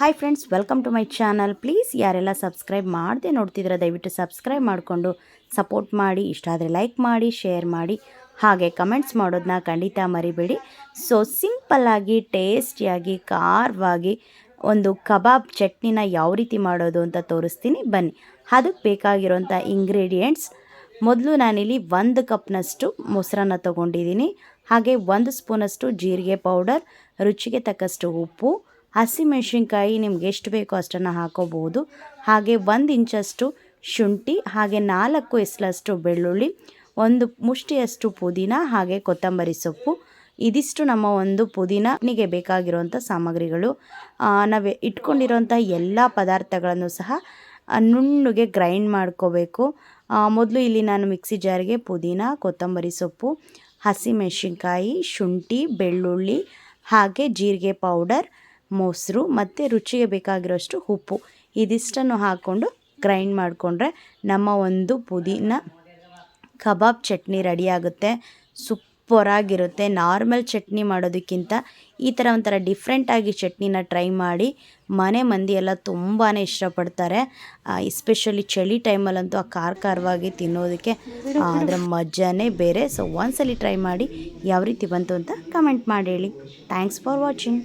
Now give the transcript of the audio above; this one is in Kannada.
Hi friends welcome to my channel please ಯಾರೆಲ್ಲ ಸಬ್ಸ್ಕ್ರೈಬ್ ಮಾಡದೆ ನೋಡ್ತಿದ್ರೆ ದಯವಿಟ್ಟು ಸಬ್ಸ್ಕ್ರೈಬ್ ಮಾಡಿಕೊಂಡು ಸಪೋರ್ಟ್ ಮಾಡಿ, ಇಷ್ಟ ಆದರೆ ಲೈಕ್ ಮಾಡಿ ಶೇರ್ ಮಾಡಿ, ಹಾಗೆ ಕಮೆಂಟ್ಸ್ ಮಾಡೋದನ್ನ ಖಂಡಿತ ಮರಿಬೇಡಿ. ಸೊ ಸಿಂಪಲ್ಲಾಗಿ ಟೇಸ್ಟಿಯಾಗಿ ಖಾರವಾಗಿ ಒಂದು ಕಬಾಬ್ ಚಟ್ನಿನ ಯಾವ ರೀತಿ ಮಾಡೋದು ಅಂತ ತೋರಿಸ್ತೀನಿ. ಬನ್ನಿ, ಅದಕ್ಕೆ ಬೇಕಾಗಿರೋಂಥ ಇಂಗ್ರೀಡಿಯೆಂಟ್ಸ್ ಮೊದಲು ನಾನಿಲ್ಲಿ ಒಂದು ಕಪ್ನಷ್ಟು ಮೊಸರನ್ನ ತೊಗೊಂಡಿದ್ದೀನಿ. ಹಾಗೆ ಒಂದು ಸ್ಪೂನಷ್ಟು ಜೀರಿಗೆ ಪೌಡರ್ ರುಚಿಗೆ ತಕ್ಕಷ್ಟು ಉಪ್ಪು ಹಸಿಮೆಣಸಿನ್ಕಾಯಿ ನಿಮ್ಗೆ ಎಷ್ಟು ಬೇಕೋ ಅಷ್ಟನ್ನು ಹಾಕೋಬಹುದು ಹಾಗೆ ಒಂದು ಇಂಚಷ್ಟು ಶುಂಠಿ, ಹಾಗೆ ನಾಲ್ಕು ಎಸ್ಲಷ್ಟು ಬೆಳ್ಳುಳ್ಳಿ, ಒಂದು ಮುಷ್ಟಿಯಷ್ಟು ಪುದೀನ, ಹಾಗೆ ಕೊತ್ತಂಬರಿ ಸೊಪ್ಪು. ಇದಿಷ್ಟು ನಮ್ಮ ಒಂದು ಪುದೀನಿಗೆ ಬೇಕಾಗಿರುವಂಥ ಸಾಮಗ್ರಿಗಳು. ನಾವು ಇಟ್ಕೊಂಡಿರುವಂಥ ಎಲ್ಲ ಪದಾರ್ಥಗಳನ್ನು ಸಹ ನುಣ್ಣಗೆ ಗ್ರೈಂಡ್ ಮಾಡ್ಕೋಬೇಕು. ಮೊದಲು ಇಲ್ಲಿ ನಾನು ಮಿಕ್ಸಿ ಜಾರಿಗೆ ಪುದೀನ, ಕೊತ್ತಂಬರಿ ಸೊಪ್ಪು ಹಸಿಮೆಣಸಿನ್ಕಾಯಿ ಶುಂಠಿ, ಬೆಳ್ಳುಳ್ಳಿ, ಹಾಗೆ ಜೀರಿಗೆ ಪೌಡರ್ ಮೊಸರು ಮತ್ತು ರುಚಿಗೆ ಬೇಕಾಗಿರೋಷ್ಟು ಉಪ್ಪು. ಇದಿಷ್ಟನ್ನು ಹಾಕ್ಕೊಂಡು ಗ್ರೈಂಡ್ ಮಾಡಿಕೊಂಡ್ರೆ ನಮ್ಮ ಒಂದು ಪುದೀನ ಕಬಾಬ್ ಚಟ್ನಿ ರೆಡಿಯಾಗುತ್ತೆ ಸೂಪರಾಗಿರುತ್ತೆ. ನಾರ್ಮಲ್ ಚಟ್ನಿ ಮಾಡೋದಕ್ಕಿಂತ ಈ ಥರ ಒಂಥರ ಡಿಫ್ರೆಂಟಾಗಿ ಚಟ್ನಿನ ಟ್ರೈ ಮಾಡಿ ಮನೆ ಮಂದಿ ಎಲ್ಲ ತುಂಬಾ ಇಷ್ಟಪಡ್ತಾರೆ ಎಸ್ಪೆಷಲಿ ಚಳಿ ಟೈಮಲ್ಲಂತೂ ಆ ಖಾರ ಖಾರವಾಗಿ ತಿನ್ನೋದಕ್ಕೆ ಅದರ ಮಜಾನೇ ಬೇರೆ. ಸೊ ಒಂದ್ಸಲಿ ಟ್ರೈ ಮಾಡಿ ಯಾವ ರೀತಿ ಬಂತು ಅಂತ ಕಮೆಂಟ್ ಮಾಡಿ ಹೇಳಿ. Thanks for watching